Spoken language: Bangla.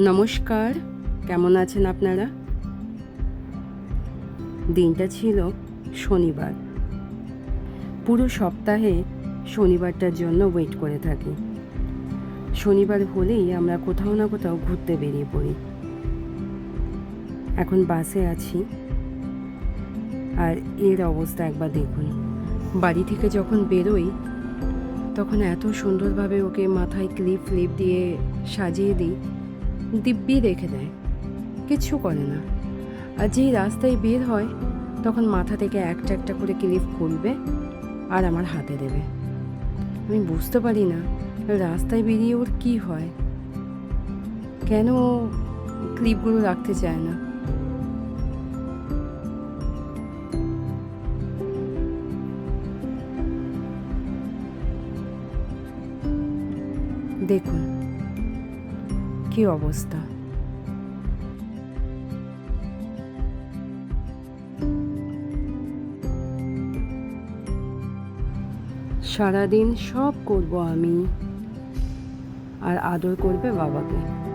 নমস্কার, কেমন আছেন আপনারা? দিনটা ছিল শনিবার। পুরো সপ্তাহে শনিবারটার জন্য ওয়েট করে থাকি। শনিবার হলেই আমরা কোথাও না কোথাও ঘুরতে বেরিয়ে পড়ি। এখন বাসে আছি। আর এর অবস্থা একবার দেখুন। বাড়ি থেকে যখন বেরোই, তখন এত সুন্দরভাবে ওকে মাথায় ক্লিপ ফ্লিপ দিয়ে সাজিয়ে দিই। দিব্যি রেখে দেয়। কিচ্ছু করে না। আর যেই রাস্তায় বের হয়, তখন মাথা থেকে একটা একটা করে ক্লিপ খুলবে আর আমার হাতে দেবে। আমি বুঝতে পারি না রাস্তায় বেরিয়ে ওর কি হয়। কেন ক্লিপগুলো রাখতে চায় না? দেখুন কি অবস্থা। সারাদিন সব করব আমি। আর আদর করবে বাবাকে।